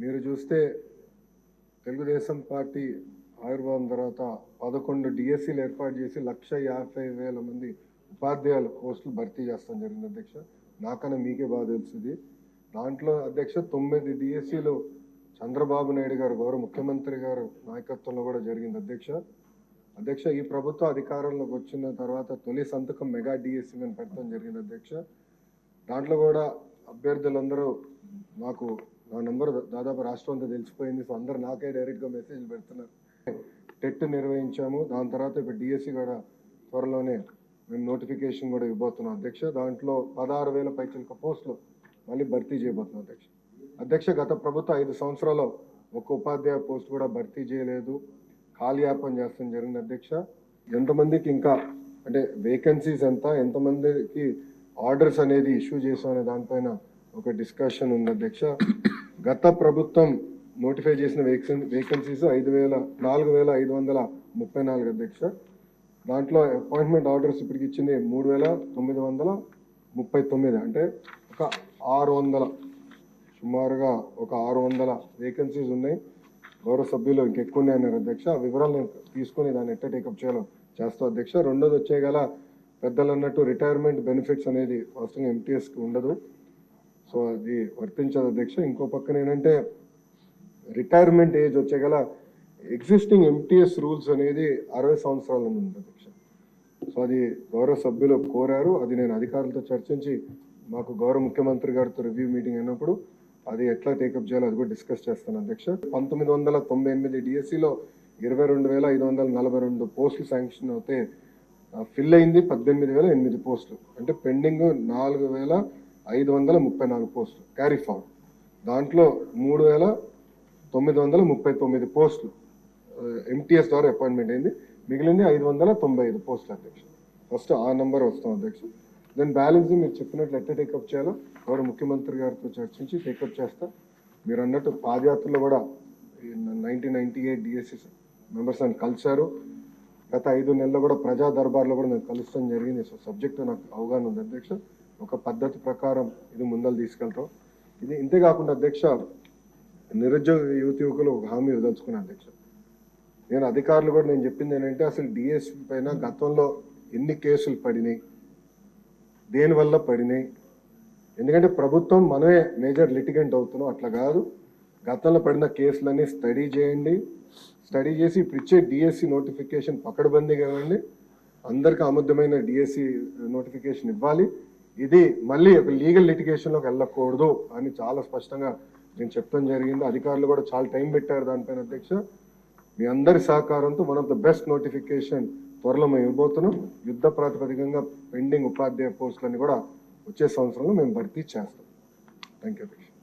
మీరు చూస్తే తెలుగుదేశం పార్టీ ఆవిర్భావం తర్వాత పదకొండు డిఎస్సీలు ఏర్పాటు చేసి లక్ష యాభై వేల మంది ఉపాధ్యాయుల పోస్టులు భర్తీ చేస్తాం జరిగింది అధ్యక్ష. నాకన్నా మీకే బాగా తెలుసుది. దాంట్లో అధ్యక్ష తొమ్మిది డిఎస్సీలు చంద్రబాబు నాయుడు గారు గౌరవ ముఖ్యమంత్రి గారు నాయకత్వంలో కూడా జరిగింది అధ్యక్ష. అధ్యక్ష ఈ ప్రభుత్వ అధికారంలోకి వచ్చిన తర్వాత తొలి సంతకం మెగా డిఎస్సీ మీద పెట్టడం జరిగింది అధ్యక్ష. దాంట్లో కూడా అభ్యర్థులందరూ మాకు నా నంబర్ దాదాపు రాష్ట్రం అంతా తెలిసిపోయింది. సో అందరు నాకే డైరెక్ట్గా మెసేజ్ పెడుతున్నారు. టెట్ నిర్వహించాము. దాని తర్వాత ఇప్పుడు డిఎస్సి కూడా త్వరలోనే మేము నోటిఫికేషన్ కూడా ఇవ్వబోతున్నాం అధ్యక్ష. దాంట్లో పదహారు వేల పైచిలక పోస్టులు మళ్ళీ భర్తీ చేయబోతున్నాం అధ్యక్ష. అధ్యక్ష గత ప్రభుత్వం ఐదు సంవత్సరాల్లో ఒక్క ఉపాధ్యాయ పోస్ట్ కూడా భర్తీ చేయలేదు. కాలయాపన చేస్తాం జరిగింది అధ్యక్ష. ఎంతమందికి ఇంకా అంటే వేకెన్సీస్ ఎంత ఎంతమందికి ఆర్డర్స్ అనేది ఇష్యూ చేసాం అనే దానిపైన ఒక డిస్కషన్ ఉంది అధ్యక్ష. గత ప్రభుత్వం నోటిఫై చేసిన వేకెన్ వేకెన్సీస్ ఐదు వేల నాలుగు వేల ఐదు వందల ముప్పై నాలుగు అధ్యక్ష. దాంట్లో అపాయింట్మెంట్ ఆర్డర్స్ ఇప్పటికి ఇచ్చింది మూడు వేల తొమ్మిది వందల ముప్పై తొమ్మిది. అంటే ఒక ఆరు వందల సుమారుగా ఒక ఆరు వందల వేకెన్సీస్ ఉన్నాయి. గౌరవ సభ్యులు ఇంకెక్కువ ఉన్నాయి అన్నారు అధ్యక్ష. ఆ వివరాలు నేను తీసుకొని దాన్ని ఎట్ట టేకప్ చేయాలో చేస్తా అధ్యక్ష. రెండోది వచ్చే గల పెద్దలు అన్నట్టు రిటైర్మెంట్ బెనిఫిట్స్ అనేది వాస్తవంగా ఎంటీఎస్కి ఉండదు. సో అది వర్తించదు అధ్యక్ష. ఇంకో పక్కన ఏంటంటే రిటైర్మెంట్ ఏజ్ వచ్చే గల ఎగ్జిస్టింగ్ ఎంటీఎస్ రూల్స్ అనేది అరవై సంవత్సరాల నుండి ఉంది అధ్యక్ష. సో అది గౌరవ సభ్యులు కోరారు. అది నేను అధికారులతో చర్చించి మాకు గౌరవ ముఖ్యమంత్రి గారితో రివ్యూ మీటింగ్ అయినప్పుడు అది ఎట్లా టేకప్ చేయాలో అది కూడా డిస్కస్ చేస్తాను అధ్యక్ష. పంతొమ్మిది వందల తొంభై ఎనిమిది డిఎస్సిలో ఇరవై రెండు వేల ఐదు వందల నలభై రెండు పోస్టులు శాంక్షన్ అవుతే ఫిల్ అయింది పద్దెనిమిది వేల ఎనిమిది పోస్టులు అంటే పెండింగ్ నాలుగు వేల ఐదు వందల ముప్పై నాలుగు పోస్టులు. క్యారీ ఫార్వర్డ్ దాంట్లో మూడు వేల తొమ్మిది వందల ముప్పై తొమ్మిది పోస్టులు. ఎంటీఎస్ ద్వారా అపాయింట్మెంట్ అయింది. మిగిలింది ఐదు వందల తొంభై ఐదు పోస్టులు అధ్యక్ష ఫస్ట్ ఆ నెంబర్ వస్తాం అధ్యక్ష దెన్ బ్యాలెన్స్ మీరు చెప్పినట్లు ఎట్లా టేకప్ చేయాలో ఎవరు ముఖ్యమంత్రి గారితో చర్చించి టేకప్ చేస్తా. మీరు అన్నట్టు పాదయాత్రలో కూడా nineteen ninety eight DSC members అని కలిశారు. గత ఐదు నెలల్లో కూడా ప్రజా దర్బార్లో కూడా నేను కలుస్తాం జరిగింది. సో సబ్జెక్టు నాకు అవగాహన ఉంది అధ్యక్ష ఒక పద్ధతి ప్రకారం ఇది ముందలు తీసుకెళ్తాం. ఇది ఇంతేకాకుండా అధ్యక్ష నిరుద్యోగ యువతి యువకులు ఒక హామీ వదలుచుకున్నాను అధ్యక్ష. నేను అధికారులు కూడా నేను చెప్పింది ఏంటంటే అసలు డిఎస్పీ పైన గతంలో ఎన్ని కేసులు పడినాయి దేనివల్ల పడినాయి? ఎందుకంటే ప్రభుత్వం మనమే మేజర్ లిటిగెంట్ అవుతున్నాం అట్లా కాదు. గతంలో పడిన కేసులన్నీ స్టడీ చేయండి. స్టడీ చేసి ఇప్పుడు ఇచ్చే డిఎస్సి నోటిఫికేషన్ పకడ్బందీగా ఇవ్వండి. అందరికీ ఆమోదమైన డిఎస్సి నోటిఫికేషన్ ఇవ్వాలి. ఇది మళ్ళీ ఒక లీగల్ లిటిగేషన్లోకి వెళ్ళకూడదు అని చాలా స్పష్టంగా నేను చెప్పడం జరిగింది. అధికారులు కూడా చాలా టైం పెట్టారు దానిపైన అధ్యక్ష. మీ అందరి సహకారంతో one of the best notification త్వరలో మేము ఇవ్వబోతున్నాం. యుద్ధ ప్రాతిపదికంగా పెండింగ్ ఉపాధ్యాయ పోస్టులన్నీ కూడా వచ్చే సంవత్సరంలో మేము భర్తీ చేస్తాం. థ్యాంక్ యూ అధ్యక్ష.